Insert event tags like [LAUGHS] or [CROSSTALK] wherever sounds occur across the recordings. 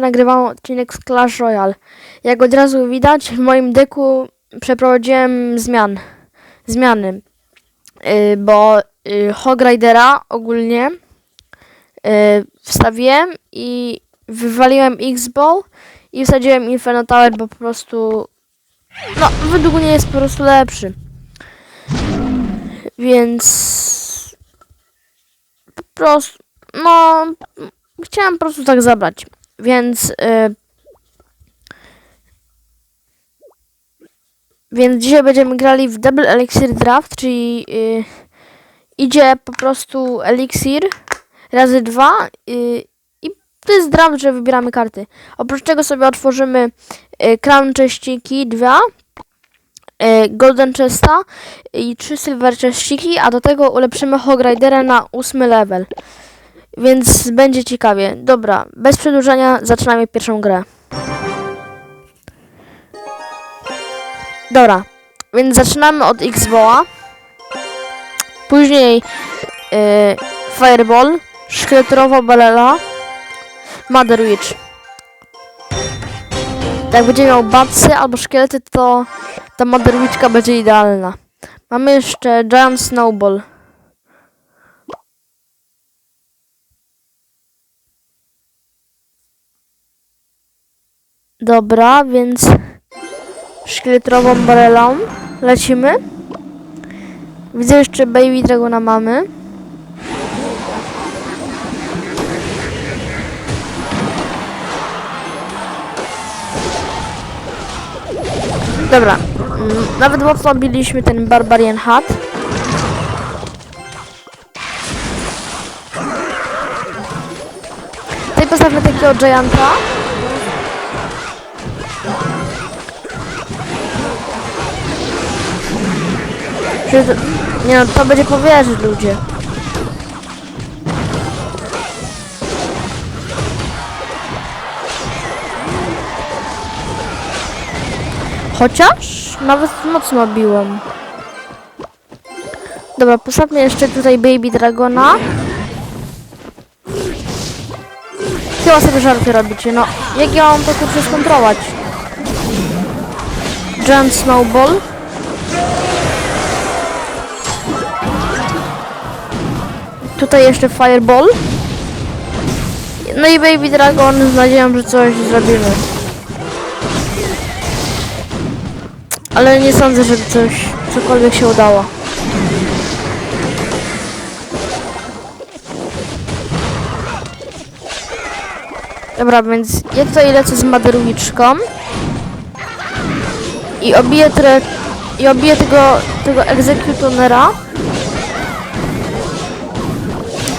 nagrywam odcinek z Clash Royale. Jak od razu widać, w moim deku przeprowadziłem zmian. Zmiany. Yy, bo yy, Hog Ridera ogólnie yy, wstawiłem i wywaliłem X-Bow i wsadziłem Inferno Tower, bo po prostu no, według mnie jest po prostu lepszy. Więc po prostu no chciałem po prostu tak zabrać. Więc y, więc dzisiaj będziemy grali w Double Elixir Draft, czyli y, idzie po prostu eliksir razy dwa y, i to jest draft, że wybieramy karty. Oprócz tego sobie otworzymy y, Crown Cheściki 2 y, Golden Chesta i 3 Silver Cheściki, a do tego ulepszymy Hog Ridera na 8 level. Więc będzie ciekawie. Dobra, bez przedłużania zaczynamy pierwszą grę. Dobra, więc zaczynamy od X-Boa. Później yy, Fireball, Szkieletrowa Balela, Mother Witch. Jak będzie miał batsy albo szkielety, to ta Mother Witchka będzie idealna. Mamy jeszcze Giant Snowball. Dobra, więc szkieletrową barelą lecimy. Widzę jeszcze Baby Dragona mamy. Dobra, mm, nawet mocno biliśmy ten Barbarian Hat. Tutaj postawmy takiego Gianta. To, nie no, to będzie powierzyć ludzie. Chociaż nawet mocno biłem. Dobra, postawmy jeszcze tutaj Baby Dragona. Chyba sobie żarty robicie, no. Jak ja mam to kurczę skontrować? Giant Snowball. Tutaj jeszcze Fireball. No i Baby Dragon z nadzieją, że coś zrobimy. Ale nie sądzę, żeby coś, cokolwiek się udało. Dobra, więc ja tutaj lecę z Maderuliczką. I obiję, tre, i obiję tego, tego egzekutonera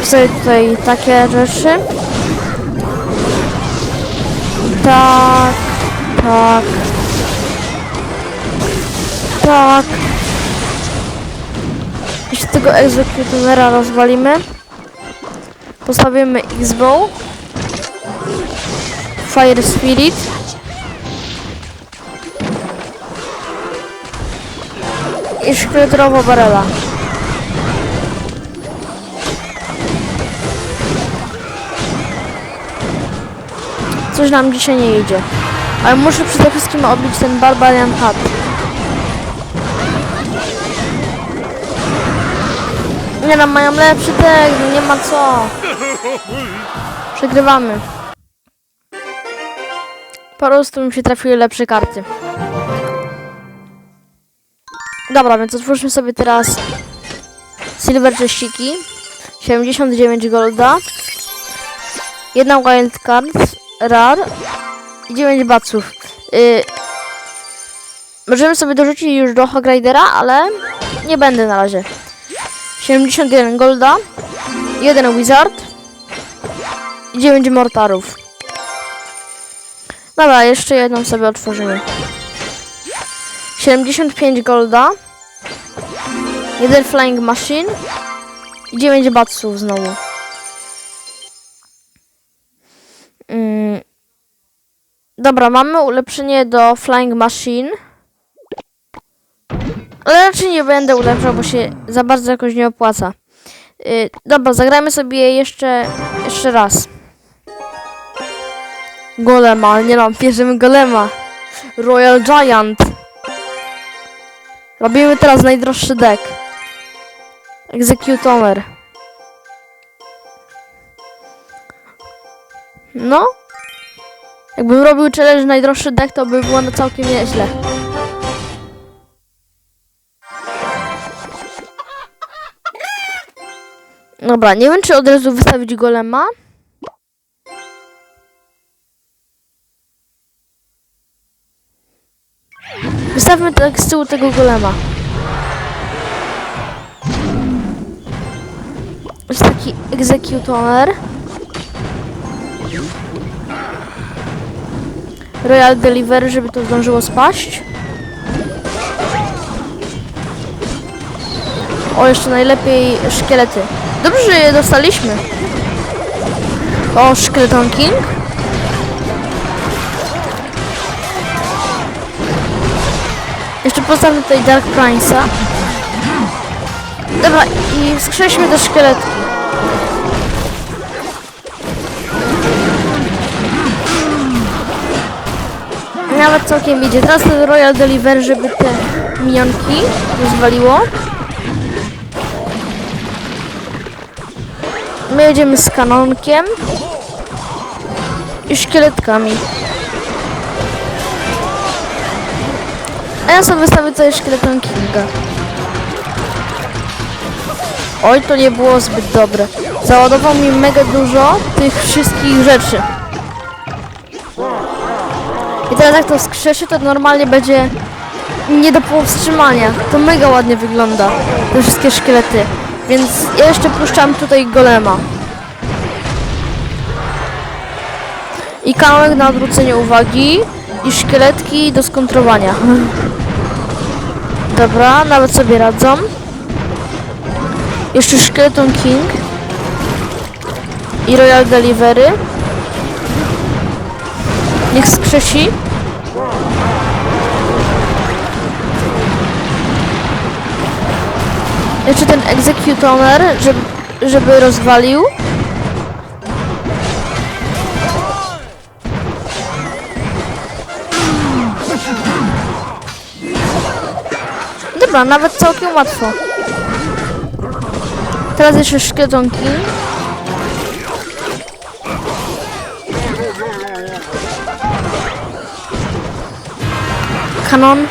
sobie tutaj takie rzeczy. Tak, tak. Tak. Jeśli tego egzekutonera rozwalimy, postawimy X-Bow, Fire Spirit, i szkieletrowa barela. Coś nam dzisiaj nie idzie. Ale muszę przede wszystkim odbić ten Barbarian Hat. Nie no, mają lepszy tekst, nie ma co. Przegrywamy. Po prostu mi się trafiły lepsze karty. Dobra, więc otwórzmy sobie teraz Silver Chestiki. 79 golda. Jedna wild card rar i 9 baców. Yy, możemy sobie dorzucić już do Hog Ridera, ale nie będę na razie. 71 golda, 1 wizard i 9 mortarów. Dobra, jeszcze jedną sobie otworzymy. 75 golda, 1 flying machine i 9 batsów znowu. Dobra, mamy ulepszenie do Flying Machine. Ale raczej nie będę ulepszał, bo się za bardzo jakoś nie opłaca. Yy, dobra, zagrajmy sobie jeszcze, jeszcze raz. Golema, nie mam, bierzemy golema. Royal Giant. Robimy teraz najdroższy deck. Executomer. No. Jakbym robił challenge najdroższy deck, to by było na całkiem nieźle. Dobra, nie wiem czy od razu wystawić golema. Wystawmy tak z tyłu tego golema. Jest taki egzekutoner. Royal Delivery, żeby to zdążyło spaść. O, jeszcze najlepiej szkielety. Dobrze, że je dostaliśmy. O, Skeleton King. Jeszcze postawmy tutaj Dark Prince'a. Dobra, i wskrześmy te szkieletki. Nawet całkiem idzie. Teraz ten Royal Delivery, żeby te minionki rozwaliło. My jedziemy z kanonkiem i szkieletkami. A ja sobie wystawię tutaj szkieleton Kinga. Oj, to nie było zbyt dobre. Załadował mi mega dużo tych wszystkich rzeczy. I teraz jak to skrzeszy, to normalnie będzie nie do powstrzymania. To mega ładnie wygląda, te wszystkie szkielety. Więc ja jeszcze puszczam tutaj golema. I kałek na odwrócenie uwagi. I szkieletki do skontrowania. [LAUGHS] Dobra, nawet sobie radzą. Jeszcze Skeleton King. I Royal Delivery. Niech skrzesi. Jeszcze ten Executoner, żeby, żeby rozwalił. Dobra, nawet całkiem łatwo. Teraz jeszcze szkietonki. Kanon.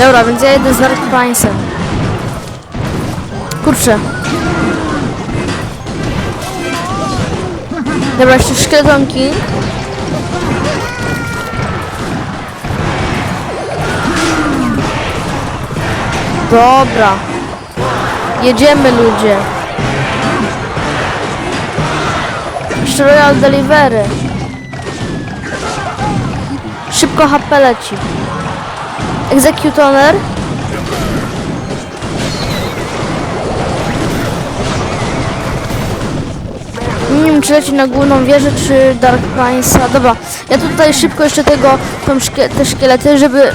Dobra, więc ja jedę z Dark Prince'em. Kurczę. Dobra, jeszcze szkietonki. Dobra. Jedziemy ludzie. Jeszcze Royal Delivery. Szybko HP leci. Executoner. Nie wiem, czy leci na główną wieżę, czy Dark Prince'a. Dobra, ja tutaj szybko jeszcze tego, szkie, te szkielety, żeby,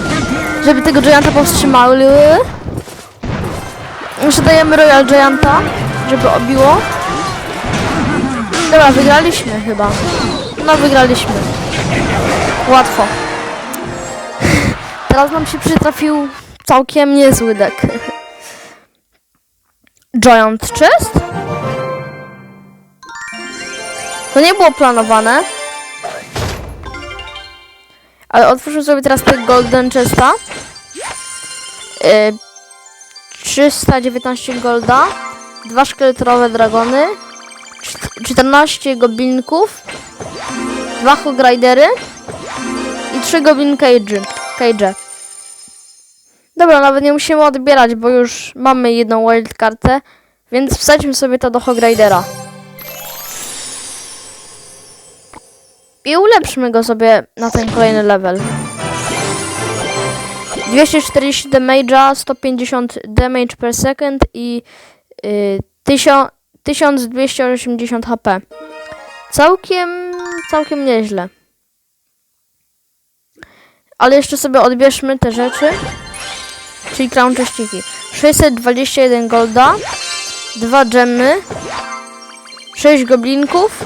żeby tego Gianta powstrzymały. Jeszcze dajemy Royal Gianta, żeby obiło. Dobra, wygraliśmy chyba. No, wygraliśmy. Łatwo. Teraz nam się przytrafił całkiem niezły deck. Giant Chest? To nie było planowane. Ale otwórzmy sobie teraz tego Golden Chesta. Yy, 319 golda, dwa szkieletowe dragony, czt- 14 goblinków, dwa hogridery i trzy goblin cage. cage. Dobra, nawet nie musimy odbierać, bo już mamy jedną wildkartę, więc wsadźmy sobie to do hogridera. I ulepszmy go sobie na ten kolejny level. 240 damage'a, 150 damage per second i y, 1000 1280 HP. Całkiem, całkiem nieźle. Ale jeszcze sobie odbierzmy te rzeczy. Czyli crown cześciki. 621 golda, 2 gemmy, 6 goblinków,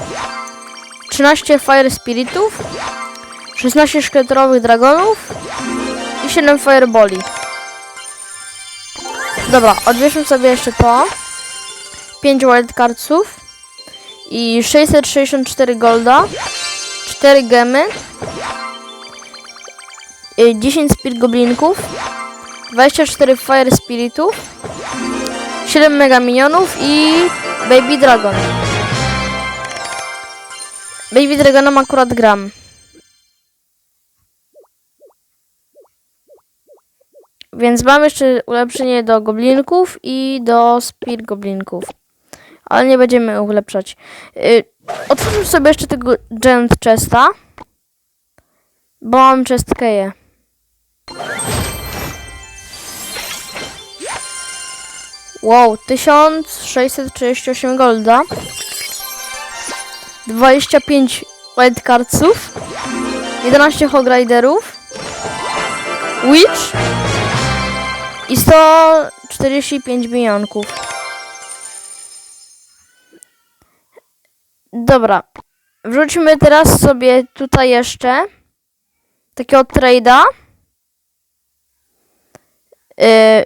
13 fire spiritów, 16 szkieletrowych dragonów i 7 fireboli. Dobra, odbierzmy sobie jeszcze to. 5 wildcardsów i 664 golda, 4 gemy, y, 10 spirit goblinków, 24 fire spiritów, 7 mega minionów i baby dragon. Baby dragonem akurat gram. Więc mam jeszcze ulepszenie do goblinków i do spear goblinków. Ale nie będziemy ulepszać. Yy, otwórzmy sobie jeszcze tego giant chesta. Bo mam chest keję. Wow, 1638 golda. 25 wildcardsów. 11 hogriderów. Witch. I 145 milionków. Dobra. Wrzućmy teraz sobie tutaj jeszcze takiego trade'a. Yy,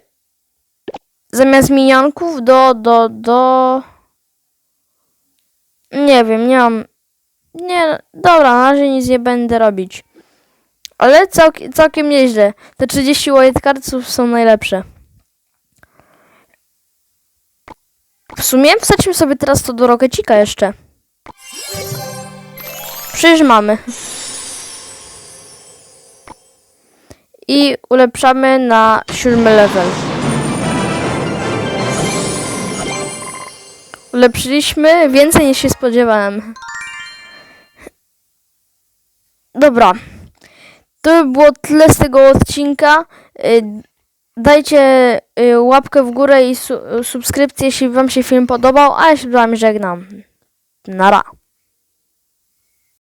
zamiast minionków do, do, do... Nie wiem, nie mam... Nie, dobra, na razie nic nie będę robić. Ale całkiem, nieźle. Te 30 wildcardsów są najlepsze. W sumie wsadźmy sobie teraz to do rokecika jeszcze. Przecież mamy. I ulepszamy na siódmy level. Ulepszyliśmy więcej niż się spodziewałem. Dobra. To by było tyle z tego odcinka. Y, Dajcie y, łapkę w górę i su subskrypcję, jeśli Wam się film podobał, a ja się z Wami żegnam. Nara.